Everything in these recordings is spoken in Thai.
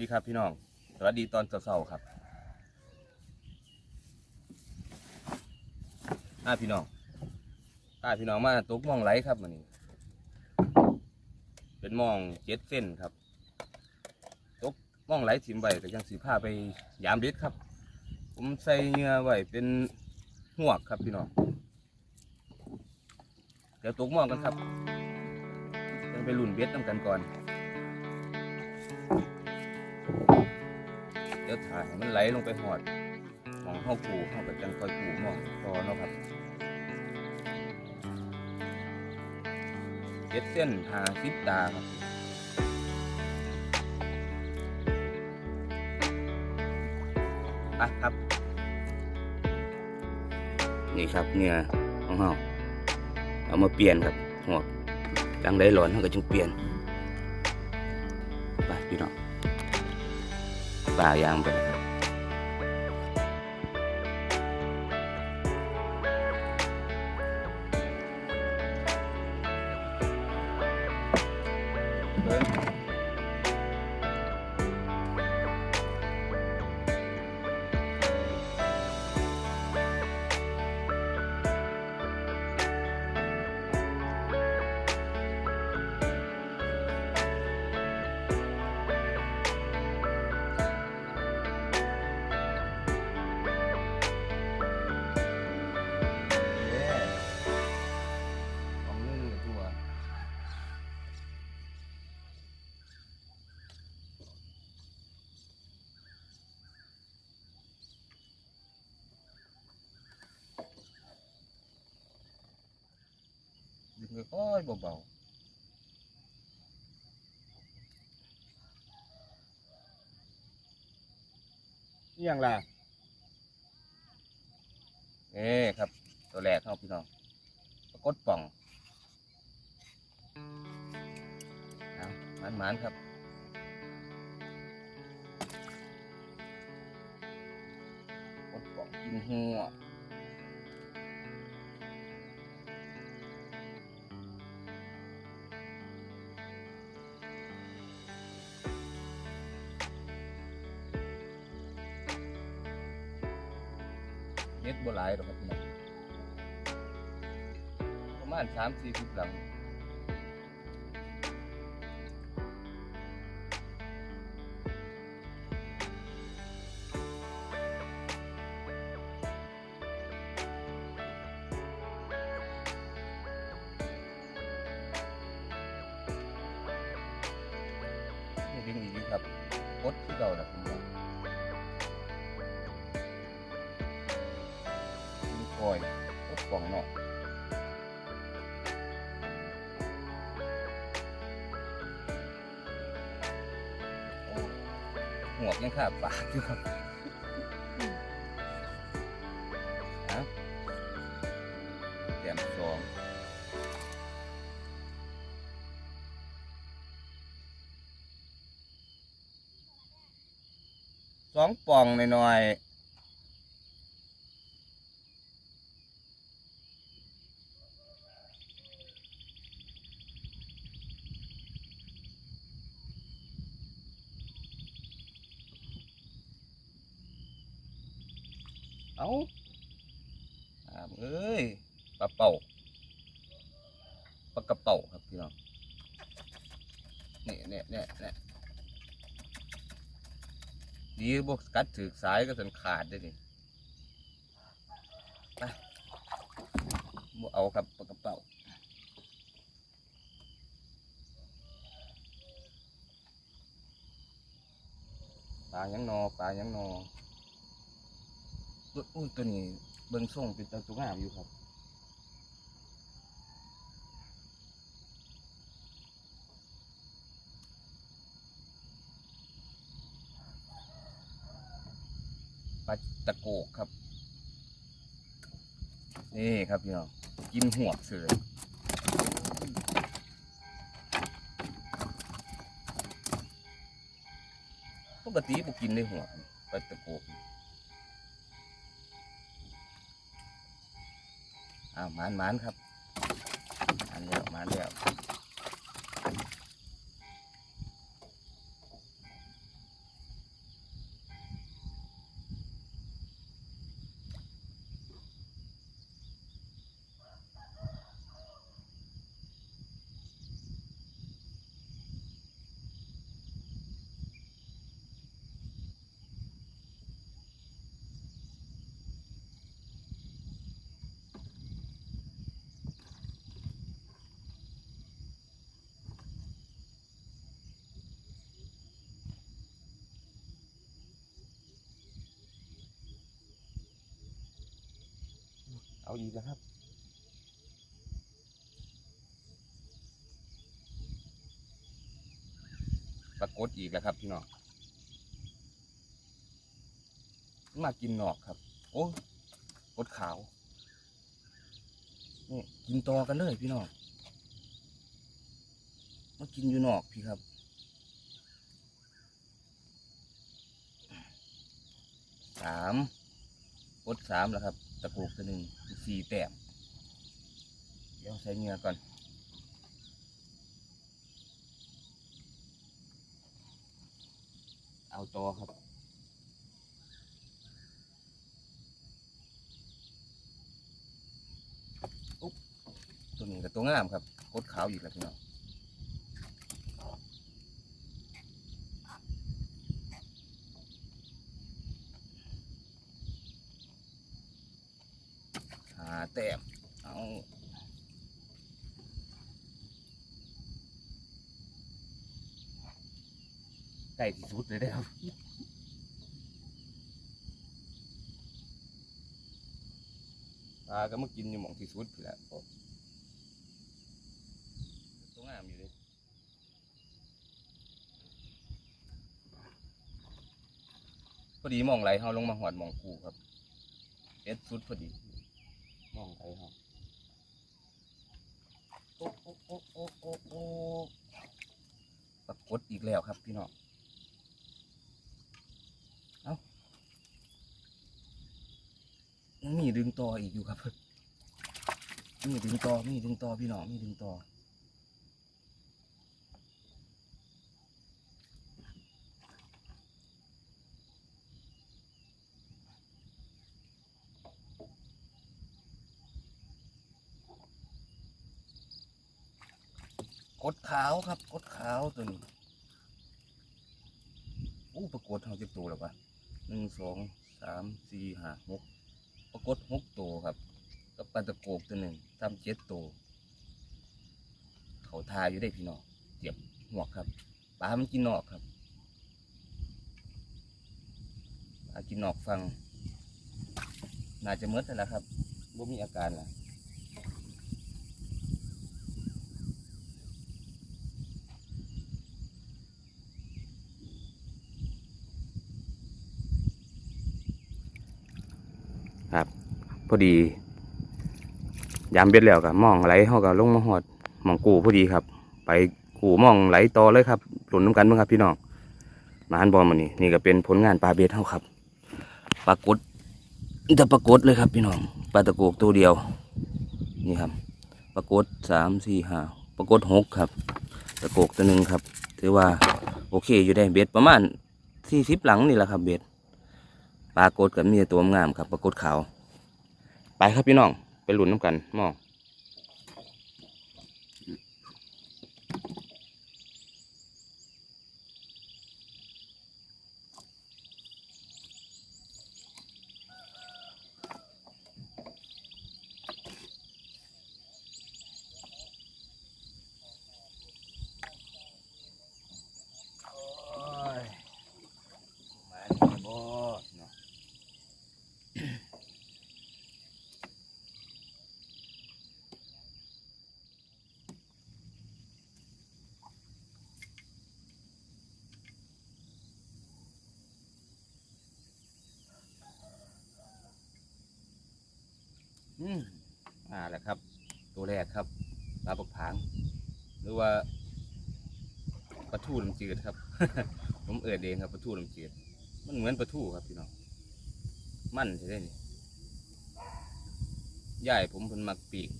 ดีครับพี่น้อง สวัสดีตอนเช้าๆครับอาพี่น้องอาพี่น้องมาตกมองไหลครับมันนี้ เป็นมองเจ็ดเส้นครับ ตกมองไหลถิ่มใบก็ยังสีผ้าไปยามเบ็ดครับ ผมใส่เหงื่อไว้เป็นหวกครับพี่น้อง เดี๋ยวตกมองกันครับยังไปลุ่นเบ็ดน้ำกันก่อน ถ่าให้มันไหลลงไปหอดหมองเข้าปูเข้ากับจังคอยปูมองพอเนาะครับเจ็ดเส้นหาสิบตาครับอะครับ นี่ครับเนี่ยของเราเอามาเปลี่ยนครับหอดจังได้หลอนเขาก็จึงเปลี่ยน ไปพี่น้อง ป่า อยเบาๆนี่ยังล่ะเอ๊ครับ ตัวแรกครับพี่น้องปรากฏป่องเอามันมันๆครับปรากฏป่องกินหัว เน็ดบัวลายหรอกครับพี่น้องประมาณสามสี่สิบหลังดึงอีกครับกดที่เราแหละผม ว่ามีคอยกดกล่องเนาะหมวกยังขาดปากอยู่ครับฮะแถมสองสองป่องหน่อยๆ เอาอามเอ้ยปลาเป่าปลากระเป๋าครับพี่น้องเนี่ยเนี่ยเนี่ยเนี่ยดีบวกกัดถือสายก็สันขาดได้ดิไปบเอาครับปลากระเป๋าปลายังนอปลายังนอ ตัวอุ้ยตัวนี้เบิ่งส่งเป็นตัวงามอยู่ครับปลาตะโกกครับ นี่ครับพี่น้องกินหัวเสือปกติบ่กินในหัวปลาตะโกก อ้าวหมานหมานครับหมานแล้วหมานแล้ว เอาอีกแล้วครับปรากฏอีกแล้วครับพี่น้องมากินหนอกครับ โอ้กดขาวนี่กินต่อกันเลยพี่น้องมากินอยู่นอกพี่ครับสามกดสามแล้วครับ ตะโกกตัวหนึ่งสี่แต้มเดี๋ยวใส่เงือก่อนเอาต่อครับอุ๊บตัวนี้กับตัวงามครับกดขาวอีกแล้วพี่น้อง แต้มเอาใกล้ที่สุดเลยได้ครับปลาก็มากินอยู่หมองที่สุดพี่แหละตัวงามอยู่เลยพอดีหมองไหลเขาลงมาหอดหมองกูครับเอ็ดสุดพอดี มองไปครับโอ้โอ้โอ้โอ้โอ้โอ้ปรากฏอีกแล้วครับพี่น้องเอายังมีดึงต่ออีกอยู่ครับมีดึงต่อมีดึงต่อพี่น้องมีดึงต่อ กดขาวครับกดขาวตัวนี้อู้ปรากฏเขาจะตัวแล้วปะหนึ่งสองสามสี่ห้าหกปรากฏหกตัวครับกับปลาตะโกกตัวหนึ่งทำเจ็ดตัวเขาทาอยู่ได้พี่น้องเจ็บหัวครับปลามันกินนอกครับปลากินนอกฟังน่าจะเมดแล้วล่ะครับบ่มีอาการละ พอดี ยามเบ็ดแล้วก็มองไหลเขาก็ลงมาหอดหมองกูพอดีครับ ไปกูมองไหลต่อเลยครับหลุนน้ำกันเบ้างครับพี่น้องมาหันบอลมานี่นี่ก็เป็นผลงานปลาเบ็ดเขาครับปรากฏแต่ปรากฏเลยครับพี่น้องปลาตะโกกตัวเดียว นี่ครับ ปรากฏสามสี่ห้าปรากฏหกครับ ตะโกกตัวหนึ่งครับ ถือว่าโอเคอยู่ได้เบ็ดประมาณสี่สิบหลังนี่แหละครับเบ็ดปลากฏกับมีต่ตัวงามครับ ปรากฏขาว ไปครับพี่น้องไปหลุนน้ำกันมอง มอ่าแหละครับ ตัวแรกครับปลาปักผาง หรือว่าปลาทูน้ำจืดครับ ผมเอิดเองครับปลาทูน้ำจืด มันเหมือนปลาทูครับพี่น้องมั่นใช่ได้นี่ย่ายผมเพิ่นมักปีก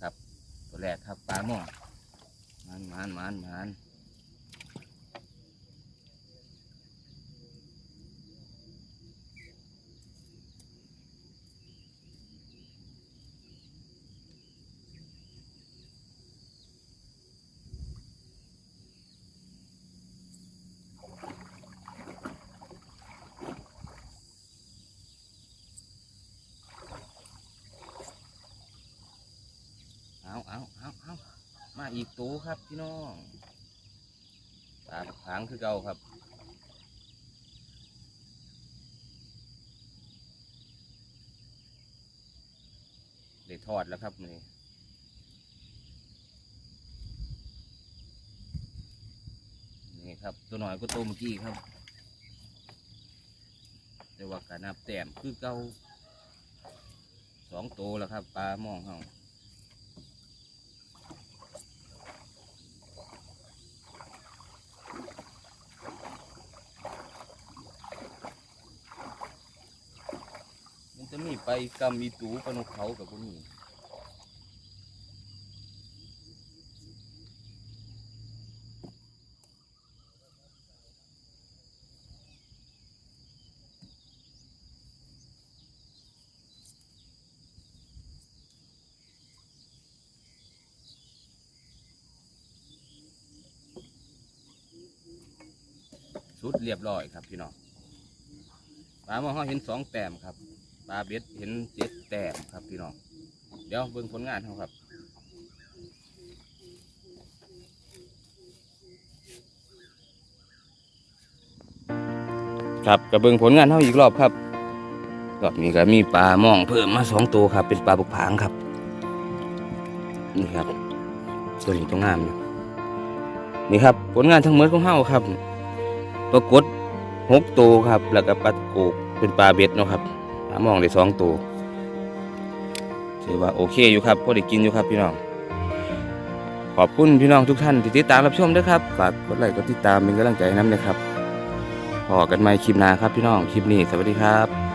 ครับ ตัวแรกครับปลาหม้อมันมันมันมัน เอาเอาเอามาอีกตัวครับพี่น้องตาผางคือเก่าครับได้ทอดแล้วครับนี่นี่ครับ ตัวหน่อยก็โตเมื่อกี้ครับแต่ว่าการนับแต้มคือเก่าสองตัวแล้วครับปลามองห้อง ไปกำมีตูปนกเขากับพวกนี้สุดเรียบร้อยครับพี่น้องปลามองเห็นสองแต้มครับ ปลาเบ็ดเห็นเจ็ดแต้มครับพี่น้อง เดี๋ยวเบิ่งผลงานเขาครับครับกระเบิงผลงานเท่าอีกรอบครับรอบนี้ก็มีปลาหมองเพิ่มมาสองตัวครับ เป็นปลาบุกผางครับ นี่ครับตัวนี้ตัวงามอยู่นี่ครับ ผลงานทั้งหมดของเฮาครับ ปรากฏหกตัวครับ แล้วก็ปลาโกกเป็นปลาเบ็ดเนาะครับามองได้สองตัวถือว่าโอเคอยู่ครับพอได้กินอยู่ครับพี่น้อง ขอบคุณพี่น้องทุกท่านที่ติดตามรับชมด้วยครับ ฝากกดไลค์กดติดตามเป็นกำลังใจให้น้ำนะครับพอกันใหม่คลิปหน้าครับพี่น้อง คลิปนี้สวัสดีครับ